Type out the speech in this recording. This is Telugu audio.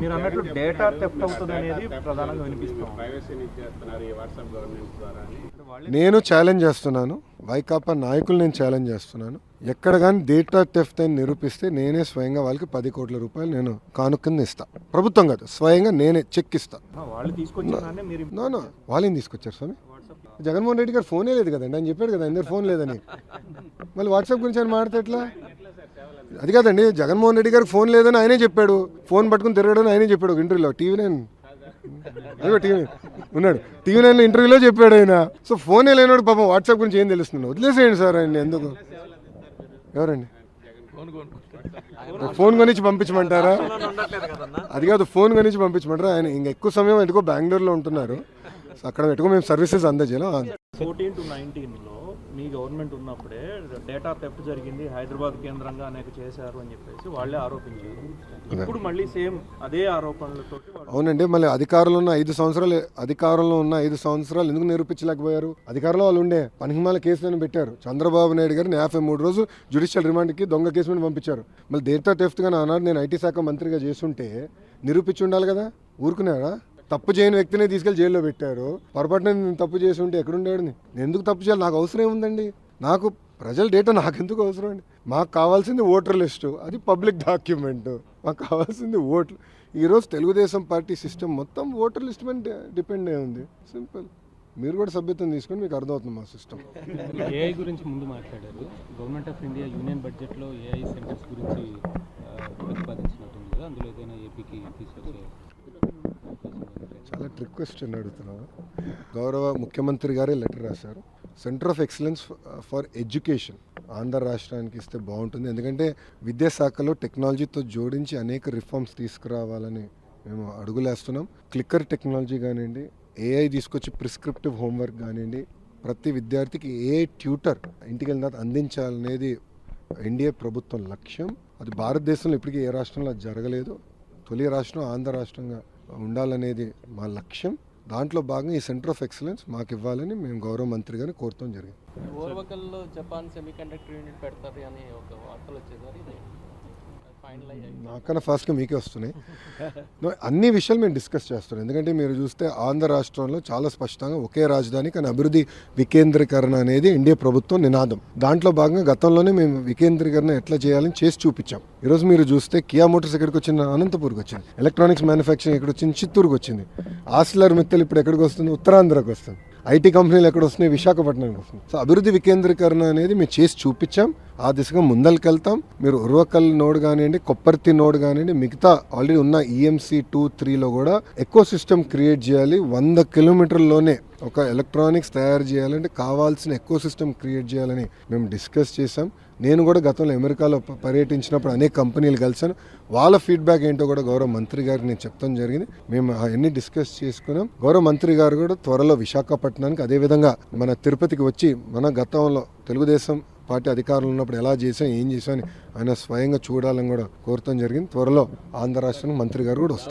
మీరు అన్నట్లు డేటా థెఫ్ట్ అవుతుంది అనేది ప్రధానంగా వినిపిస్తాం ప్రైవసీని ఇచ్చేస్తున్నారు ఈ వాట్సాప్ గవర్నెన్స్ ద్వారా అని. నేను ఛాలెంజ్ చేస్తున్నాను. వైకాపా నాయకులు నేను ఛాలెంజ్ చేస్తున్నాను. ఎక్కడ కానీ డేటా టెఫ్ట్ అని నిరూపిస్తే నేనే స్వయంగా వాళ్ళకి పది కోట్ల రూపాయలు నేను కానుక కింద ఇస్తా. ప్రభుత్వం కాదు స్వయంగా నేనే చెక్ ఇస్తా. ఆ, వాళ్ళు తీసుకొచ్చిందంటే మీరు నో నో వాళ్ళేం తీసుకొచ్చారు స్వామి? జగన్మోహన్ రెడ్డి గారు ఫోనే లేదు కదండి ఆయన చెప్పాడు కదా అందరు ఫోన్ లేదని. మళ్ళీ వాట్సాప్ గురించి ఆయన మాడితే ఎట్లా? అది కాదండి జగన్మోహన్ రెడ్డి గారికి ఫోన్ లేదని ఆయనే చెప్పాడు. ఫోన్ పట్టుకుని తిరగడని ఆయనే చెప్పాడు ఒక ఇంటర్వ్యూలో. TV nine. టీవీ ఉన్నాడు. టీవీ నైన్ ఇంటర్వ్యూలో చెప్పాడు ఆయన. సో ఫోనే లేనివాడు పాపం వాట్సాప్ గురించి ఏం తెలుస్తుంది? వదిలేసేయండి సార్ ఆయన ఎందుకు? ఎవరండి? ఫోన్ కొనిచ్చి పంపించమంటారా? అది కాదు ఫోన్ కొనిచ్చి పంపించమంటారా? ఆయన ఇంకా ఎక్కువ సమయం ఎటుకో బెంగళూరులో ఉంటున్నారు. అక్కడ ఎటుకో మేము సర్వీసెస్ అందజేయాలి. ఫోర్టీన్ టు నైన్టీన్లో మీ గవర్నమెంట్ ఉన్నప్పుడే డేటా థెఫ్ట్ జరిగింది హైదరాబాద్ కేంద్రంగా అనేక చేశారు అని చెప్పేసి వాళ్ళే ఆరోపించారు. ఇప్పుడు మళ్ళీ సేమ్ అదే ఆరోపణలతో అవునండి మళ్ళీ అధికారంలో ఉన్న ఐదు సంవత్సరాలు అధికారంలో ఉన్న ఐదు సంవత్సరాలు ఎందుకు నిరూపించలేకపోయారు? అధికారంలో వాళ్ళు ఉండే పనిహిమాల కేసులను పెట్టారు. చంద్రబాబు నాయుడు గారిని యాభై మూడు రోజులు జ్యుడిషియల్ రిమాండ్కి దొంగ కేసు మీద పంపించారు. మళ్ళీ డేటా టెఫ్ట్గా ఆనాడు నేను ఐటీ శాఖ మంత్రిగా చేస్తుంటే నిరూపించి ఉండాలి కదా? ఊరుకున్నారా? తప్పు చేయని వ్యక్తిని తీసుకెళ్ళి జైల్లో పెట్టారు. పొరపాటున నేను తప్పు చేసి ఉంటే ఎక్కడుండేవాడు నేను ఎందుకు తప్పు చేయాలి? నాకు అవసరం ఏముందండి? నాకు ప్రజల డేటా నాకు ఎందుకు అవసరం అండి? మాకు కావాల్సింది ఓటర్ లిస్టు. అది పబ్లిక్ డాక్యుమెంట్. మాకు కావాల్సింది ఓట్లు ఈరోజు తెలుగుదేశం పార్టీ సిస్టమ్ మొత్తం ఓటర్ లిస్ట్ మీద డిపెండ్ అయి ఉంది. సింపుల్. మీరు కూడా సభ్యత్వం తీసుకొని మీకు అర్థమవుతుంది మా సిస్టమ్. ఏఐ గురించి ముందు మాట్లాడారు. గవర్నమెంట్ ఆఫ్ ఇండియా యూనియన్ బడ్జెట్లో ఏఐ సెంటర్స్ గురించి ప్రతిపాదించినట్టుంది కదా. అందులో ఏదైనా ఏపీకి తీసుకొచ్చే చాలా ట్రిక్ క్వశ్చన్ అడుగుతున్నాను. గౌరవ ముఖ్యమంత్రి గారే లెటర్ రాశారు. Centre of excellence for education Andhra రాష్ట్రానికి ఇస్తే బాగుంటుంది. ఎందుకంటే విద్యాశాఖలో టెక్నాలజీతో జోడించి అనేక రిఫార్మ్స్ తీసుకురావాలని మేము అడుగులేస్తున్నాం. క్లిక్కర్ టెక్నాలజీ కానివ్వండి ఏఐ తీసుకొచ్చి ప్రిస్క్రిప్టివ్ హోంవర్క్ కానివ్వండి ప్రతి విద్యార్థికి ఏ ట్యూటర్ ఇంటికి వెళ్ళిన తర్వాత అందించాలనేది ఎన్డీఏ ప్రభుత్వం లక్ష్యం. అది భారతదేశంలో ఇప్పటికీ ఏ రాష్ట్రంలో అది జరగలేదు. తొలి రాష్ట్రం ఆంధ్ర రాష్ట్రంగా ఉండాలనేది మా లక్ష్యం. దాంట్లో భాగంగా ఈ సెంటర్ ఆఫ్ ఎక్సలెన్స్ మాకు ఇవ్వాలని మేము గౌరవ మంత్రి గారిని కోరటం జరిగింది. ఓర్వకల్లో జపాన్ సెమీకండక్టర్ యూనిట్ పెడతారు అని ఒక వార్తలు వచ్చేది నాకన్నా ఫాస్ట్గా మీకే వస్తున్నాయి. అన్ని విషయాలు మేము డిస్కస్ చేస్తున్నాం. ఎందుకంటే మీరు చూస్తే ఆంధ్ర రాష్ట్రంలో చాలా స్పష్టంగా ఒకే రాజధాని కానీ అభివృద్ధి వికేంద్రీకరణ అనేది ఎన్డీఏ ప్రభుత్వం నినాదం. దాంట్లో భాగంగా గతంలోనే మేము వికేంద్రీకరణ ఎట్లా చేయాలని చేసి చూపించాం. ఈరోజు మీరు చూస్తే కియా మోటార్స్ ఎక్కడికి వచ్చింది? అనంతపూర్కి వచ్చింది. ఎలక్ట్రానిక్స్ మ్యానుఫ్యాక్చరింగ్ ఎక్కడ వచ్చింది? చిత్తూరుకి వచ్చింది. ఆస్లర్ మిత్తలు ఇప్పుడు ఎక్కడికి వస్తుంది? ఉత్తరాంధ్రకు వస్తుంది. ఐటీ కంపెనీలు ఎక్కడ వస్తున్నాయి? విశాఖపట్నానికి వస్తున్నాయి. సో అభివృద్ధి వికేంద్రీకరణ అనేది మేము చేసి చూపించాం. ఆ దిశగా ముందలకెళ్తాం. మీరు ఉర్వకల్ నోడ్ కానివ్వండి కొప్పర్తి నోడ్ కానివ్వండి మిగతా ఆల్రెడీ ఉన్న ఈఎంసీ టూ త్రీలో కూడా ఎకో సిస్టమ్ క్రియేట్ చేయాలి. వంద కిలోమీటర్లోనే ఒక ఎలక్ట్రానిక్స్ తయారు చేయాలంటే కావాల్సిన ఎకో సిస్టమ్ క్రియేట్ చేయాలని మేము డిస్కస్ చేసాం నేను కూడా గతంలో అమెరికాలో పర్యటించినప్పుడు అనేక కంపెనీలు కలిశాను. వాళ్ళ ఫీడ్బ్యాక్ ఏంటో కూడా గౌరవ మంత్రి గారికి నేను చెప్తాం జరిగింది. మేము అవన్నీ డిస్కస్ చేసుకున్నాం. గౌరవ మంత్రి గారు కూడా త్వరలో విశాఖపట్నానికి అదేవిధంగా మన తిరుపతికి వచ్చి మన గతంలో తెలుగుదేశం పార్టీ అధికారంలో ఉన్నప్పుడు ఎలా చేసాం ఏం చేసాం అని ఆయన స్వయంగా చూడాలని కూడా కోరటం జరిగింది. త్వరలో ఆంధ్ర రాష్ట్రానికి మంత్రి గారు కూడా వస్తారు.